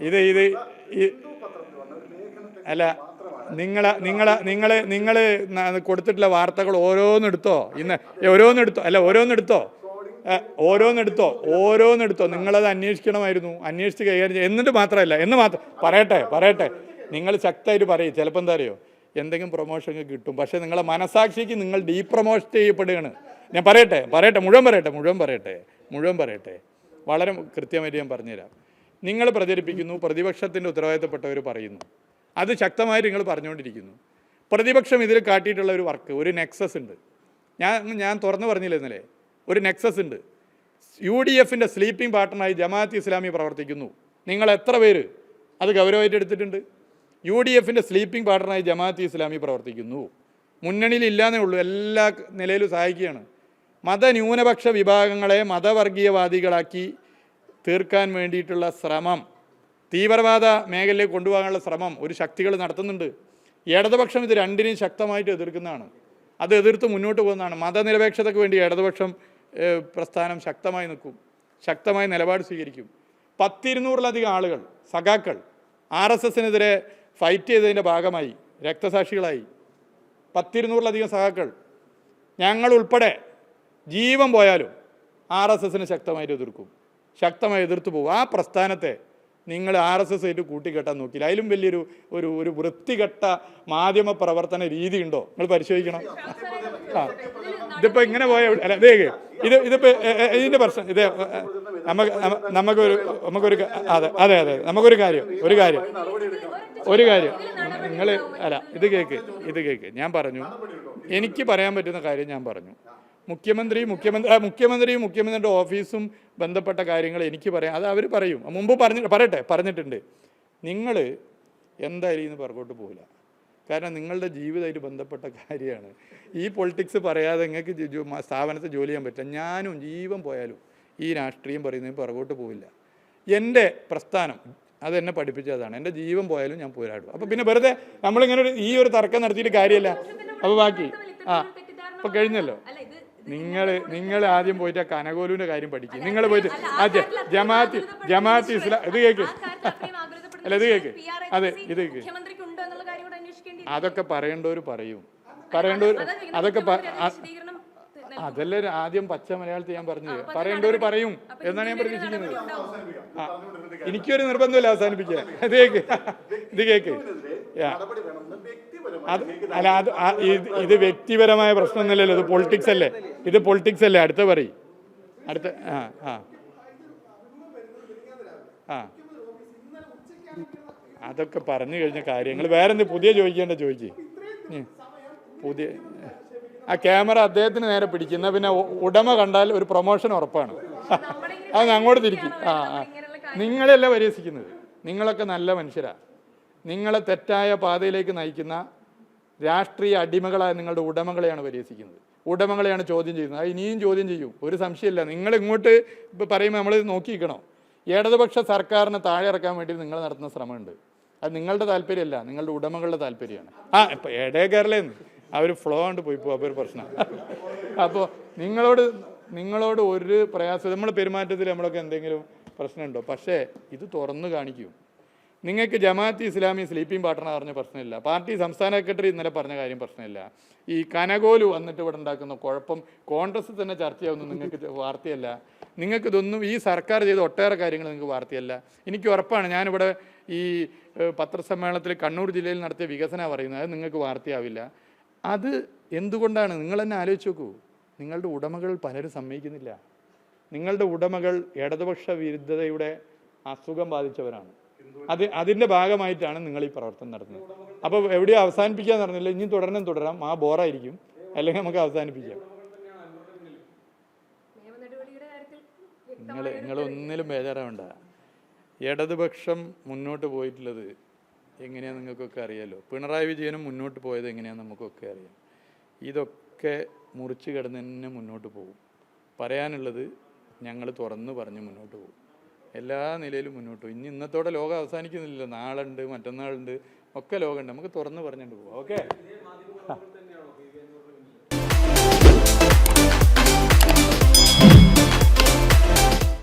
ഇത് ഇത് ഇത് ഈ- ഹിന്ദു പത്രത്തിൽ വന്ന ഒരു ലേഖനത്തെ അല്ല നിങ്ങളെ നിങ്ങളെ നിങ്ങൾ നിങ്ങൾ കൊടുത്തിട്ടുള്ള വാർത്തകൾ ഓരോന്നെടുത്തോ? ഇന്ന് ഓരോന്നെടുത്തോ? അല്ല ഓരോന്നെടുത്തോ? ഓരോന്നെടുത്തോ? ഓരോന്നെടുത്തോ? നിങ്ങളത് അന്വേഷിക്കണമായിരുന്നു. അന്വേഷിച്ച് കൈകാര്യം ചെയ്യുക എന്നിട്ട് മാത്രമല്ല എന്ന് മാത്രം പറയട്ടെ പറയട്ടെ. നിങ്ങൾ ശക്തമായിട്ട് പറയും. ചിലപ്പോൾ എന്താ അറിയോ? എന്തെങ്കിലും പ്രൊമോഷൻ കിട്ടും. പക്ഷേ നിങ്ങളെ മനസാക്ഷിക്ക് നിങ്ങൾ ഡീ പ്രൊമോഷൻ ചെയ്യപ്പെടുകയാണ്. ഞാൻ പറയട്ടെ പറയട്ടെ മുഴുവൻ പറയട്ടെ മുഴുവൻ പറയട്ടെ മുഴുവൻ പറയട്ടെ. വളരെ കൃത്യമായിട്ട് ഞാൻ പറഞ്ഞുതരാം. നിങ്ങൾ പ്രചരിപ്പിക്കുന്നു പ്രതിപക്ഷത്തിന്റെ ഉത്തരവാദിത്തപ്പെട്ടവർ പറയുന്നു. അത് ശക്തമായി നിങ്ങൾ പറഞ്ഞുകൊണ്ടിരിക്കുന്നു. പ്രതിപക്ഷം ഇതിൽ കാട്ടിയിട്ടുള്ള ഒരു വർക്ക് ഒരു നെക്സസ് ഉണ്ട്. ഞാൻ ഞാൻ തുറന്നു പറഞ്ഞില്ല ഇന്നലെ? ഒരു നെക്സസ് ഉണ്ട്. യു ഡി എഫിന്റെ സ്ലീപ്പിംഗ് പാർട്ടണറായി ജമാഅത്ത് ഇസ്ലാമി പ്രവർത്തിക്കുന്നു. നിങ്ങൾ എത്ര പേര് അത് ഗൗരവമായിട്ട് എടുത്തിട്ടുണ്ട്? യു ഡി എഫിന്റെ സ്ലീപ്പിംഗ് പാർട്ടണറായി ജമാഅത്ത് ഇസ്ലാമി പ്രവർത്തിക്കുന്നു. മുന്നണിയിൽ ഇല്ലാന്നേ ഉള്ളൂ എല്ലാ നിലയിലും സഹായിക്കുകയാണ്. മതന്യൂനപക്ഷ വിഭാഗങ്ങളെ മതവർഗീയവാദികളാക്കി തീർക്കാൻ വേണ്ടിയിട്ടുള്ള ശ്രമം തീവ്രവാദ മേഖലയിലേക്ക് കൊണ്ടുപോകാനുള്ള ശ്രമം ഒരു ശക്തികൾ നടത്തുന്നുണ്ട്. ഇടതുപക്ഷം ഇത് രണ്ടിനെയും ശക്തമായിട്ട് എതിർക്കുന്നതാണ്. അത് എതിർത്ത് മുന്നോട്ട് പോകുന്നതാണ്. മതനിരപേക്ഷതയ്ക്ക് വേണ്ടി ഇടതുപക്ഷം പ്രസ്ഥാനം ശക്തമായി നിൽക്കും. ശക്തമായ നിലപാട് സ്വീകരിക്കും. പത്തിരുന്നൂറിലധികം ആളുകൾ സഖാക്കൾ ആർ എസ് എസിനെതിരെ ഫൈറ്റ് ചെയ്തതിന്റെ ഭാഗമായി രക്തസാക്ഷികളായി. പത്തിരുന്നൂറിലധികം സഖാക്കൾ. ഞങ്ങൾ ഉൾപ്പെടെ ജീവൻ പോയാലും ആർ എസ് എസിനെ ശക്തമായിട്ട് എതിർക്കും. ശക്തമായി എതിർത്ത് പോകും. ആ പ്രസ്ഥാനത്തെ നിങ്ങൾ ആർ എസ് എസ് ആയിട്ട് കൂട്ടിക്കെട്ടാൻ നോക്കിയില്ല. അതിലും വലിയൊരു ഒരു ഒരു വൃത്തികെട്ട മാധ്യമ പ്രവർത്തന രീതി ഉണ്ടോ? നിങ്ങൾ പരിശോധിക്കണം. ആ. ഇതിപ്പോൾ ഇങ്ങനെ പോയ അല്ല ഇതേ ഇത് ഇതിപ്പോൾ ഇതിന്റെ പ്രശ്നം ഇതേ നമുക്ക് നമുക്കൊരു നമുക്കൊരു അതെ അതെ അതെ നമുക്കൊരു കാര്യം ഒരു കാര്യം. ഒരു കാര്യം. നിങ്ങൾ അല്ല ഇത് കേക്ക് ഇത് കേക്ക്. ഞാൻ പറഞ്ഞു എനിക്ക് പറയാൻ പറ്റുന്ന കാര്യം ഞാൻ പറഞ്ഞു. മുഖ്യമന്ത്രി മുഖ്യമന്ത്രി മുഖ്യമന്ത്രിയും മുഖ്യമന്ത്രിയുടെ ഓഫീസും ബന്ധപ്പെട്ട കാര്യങ്ങൾ എനിക്ക് പറയാം. അത് അവർ പറയും. മുമ്പ് പറഞ്ഞു പറയട്ടെ പറഞ്ഞിട്ടുണ്ട്. നിങ്ങൾ എന്തായാലും ഇന്ന് പുറകോട്ട് പോകില്ല കാരണം നിങ്ങളുടെ ജീവിതമായിട്ട് ബന്ധപ്പെട്ട കാര്യമാണ്. ഈ പൊളിറ്റിക്സ് പറയാതെ നിങ്ങൾക്ക് സ്ഥാപനത്തിൽ ജോലി ചെയ്യാൻ പറ്റില്ല. ഞാനും ജീവൻ പോയാലും ഈ രാഷ്ട്രീയം പറയുന്നതിന് പുറകോട്ട് പോവില്ല. എന്റെ പ്രസ്ഥാനം അതെന്നെ പഠിപ്പിച്ചതാണ്. എന്റെ ജീവൻ പോയാലും ഞാൻ പോരാടും. അപ്പോൾ പിന്നെ വെറുതെ നമ്മളിങ്ങനെ ഈ ഒരു തർക്കം നടത്തിയിട്ട് കാര്യമല്ല. അപ്പോൾ ബാക്കി ആ അപ്പോൾ കഴിഞ്ഞല്ലോ. നിങ്ങൾ നിങ്ങൾ ആദ്യം പോയിട്ട് ആ കനകോലുവിന്റെ കാര്യം പഠിക്കും. നിങ്ങൾ പോയിട്ട് അതെ ജമാഅത്ത് ജമാഅത്ത് ഇസ്ലാം ഇത് കേക്ക്. അല്ല ഇത് കേക്ക്. അതെ ഇത് കേക്ക്. മുഖ്യമന്ത്രിക്ക് ഉണ്ടോ കാര്യം കൂടെ അന്വേഷിക്കേണ്ടി അതൊക്കെ പറയേണ്ടവർ പറയും. പറയേണ്ടവർ അതൊക്കെ അതല്ലേ ആദ്യം പച്ച മലയാളത്തിൽ ഞാൻ പറഞ്ഞത് പറയേണ്ടവർ പറയും. എന്നാണ് ഞാൻ പ്രതീക്ഷിക്കുന്നത്. ആ എനിക്കൊരു നിർബന്ധമില്ല അവസാനിപ്പിക്കാൻ. ഇത് കേക്ക്. ഇത് കേക്ക്. അത് അല്ല അത് ഇത് ഇത് വ്യക്തിപരമായ പ്രശ്നമൊന്നുമില്ലല്ലോ ഇത് പൊളിറ്റിക്സ് അല്ലേ? ഇത് പൊളിറ്റിക്സ് അല്ലേ? അടുത്ത പറയും. അടുത്ത ആ ആ. ആ. അതൊക്കെ പറഞ്ഞു കഴിഞ്ഞ കാര്യങ്ങൾ. വേറെ എന്ത് പുതിയ ചോദിക്കേണ്ട? ചോദിക്ക്. പുതിയ ആ ക്യാമറ അദ്ദേഹത്തിന് നേരെ പിടിക്കുന്ന. പിന്നെ ഉടമ കണ്ടാൽ ഒരു പ്രൊമോഷൻ ഉറപ്പാണ്. അത് അങ്ങോട്ട് തിരിക്കും. ആ ആ. നിങ്ങളെയല്ല പരിഹസിക്കുന്നത്? നിങ്ങളൊക്കെ നല്ല മനുഷ്യരാ. നിങ്ങളെ തെറ്റായ പാതയിലേക്ക് നയിക്കുന്ന രാഷ്ട്രീയ അടിമകളായ നിങ്ങളുടെ ഉടമകളെയാണ് പരിഹസിക്കുന്നത്. ഉടമകളെയാണ് ചോദ്യം ചെയ്യുന്നത്. അത് ഇനിയും ചോദ്യം ചെയ്യും. ഒരു സംശയമില്ല. നിങ്ങൾ ഇങ്ങോട്ട് ഇപ്പോൾ പറയുമ്പോൾ നമ്മൾ നോക്കിയിരിക്കണം. ഇടതുപക്ഷ സർക്കാരിനെ താഴെ ഇറക്കാൻ വേണ്ടി നിങ്ങൾ നടത്തുന്ന ശ്രമമുണ്ട്. അത് നിങ്ങളുടെ താല്പര്യമല്ല. നിങ്ങളുടെ ഉടമകളുടെ താല്പര്യമാണ് ആ ഇപ്പം എടേ ആ അവർ ഫ്ലോ കൊണ്ട് പോയി പോകും അപ്പോൾ ഒരു പ്രശ്നം. അപ്പോൾ നിങ്ങളോട് നിങ്ങളോട് ഒരു പ്രയാസം നമ്മൾ പെരുമാറ്റത്തിൽ നമ്മളൊക്കെ എന്തെങ്കിലും പ്രശ്നമുണ്ടോ? പക്ഷേ ഇത് തുറന്നു കാണിക്കും. നിങ്ങൾക്ക് ജമാഅത്ത് ഇസ്ലാമി സ്ലീപ്പിംഗ് പാർട്ട്ണർ പറഞ്ഞ പ്രശ്നമില്ല. പാർട്ടി സംസ്ഥാന സെക്രട്ടറി ഇന്നലെ പറഞ്ഞ കാര്യം പ്രശ്നമില്ല. ഈ കനകോലു വന്നിട്ട് ഇവിടെ ഉണ്ടാക്കുന്ന കുഴപ്പം കോൺഗ്രസ് തന്നെ ചർച്ചയാവുന്നു നിങ്ങൾക്ക് വാർത്തയല്ല. നിങ്ങൾക്ക് ഇതൊന്നും ഈ സർക്കാർ ചെയ്ത ഒട്ടേറെ കാര്യങ്ങൾ നിങ്ങൾക്ക് വാർത്തയല്ല. എനിക്ക് ഉറപ്പാണ് ഞാനിവിടെ ഈ പത്രസമ്മേളനത്തിൽ കണ്ണൂർ ജില്ലയിൽ നടത്തിയ വികസന പറയുന്നത് അത് നിങ്ങൾക്ക് വാർത്തയാവില്ല. അത് എന്തുകൊണ്ടാണ്? നിങ്ങൾ തന്നെ ആലോചിച്ച് നോക്കൂ. നിങ്ങളുടെ ഉടമകൾ പലരും സമ്മതിക്കുന്നില്ല. നിങ്ങളുടെ ഉടമകൾ ഇടതുപക്ഷ വിരുദ്ധതയുടെ അസുഖം ബാധിച്ചവരാണ്. അത് അതിന്റെ ഭാഗമായിട്ടാണ് നിങ്ങൾ ഈ പ്രവർത്തനം നടത്തുന്നത്. അപ്പോൾ എവിടെയും അവസാനിപ്പിക്കാന്ന് പറഞ്ഞില്ല. ഇനി തുടരണം തുടരാം. ആ ബോറായിരിക്കും. അല്ലെങ്കിൽ നമുക്ക് അവസാനിപ്പിക്കാം. നിങ്ങൾ നിങ്ങൾ ഒന്നിലും ബേജാറാവണ്ട. ഇടതുപക്ഷം മുന്നോട്ട് പോയിട്ടുള്ളത് എങ്ങനെയാണെന്ന് നിങ്ങൾക്കൊക്കെ അറിയാലോ? പിണറായി വിജയനും മുന്നോട്ട് പോയത് എങ്ങനെയാണെന്ന് നമുക്കൊക്കെ അറിയാം. ഇതൊക്കെ മുറിച്ച് കിടന്ന് തന്നെ മുന്നോട്ട് പോകും. പറയാനുള്ളത് ഞങ്ങൾ തുറന്ന് പറഞ്ഞ് മുന്നോട്ട് പോകും. എല്ലാ നിലയിലും മുന്നോട്ട് ഇനി ഇന്നത്തോടെ ലോകം അവസാനിക്കുന്നില്ല നാളുണ്ട് മറ്റന്നാളുണ്ട്. ഒക്കെ ലോകമുണ്ട്. നമുക്ക് തുറന്ന് പറഞ്ഞുകൊണ്ട് പോകാം ഓക്കെ?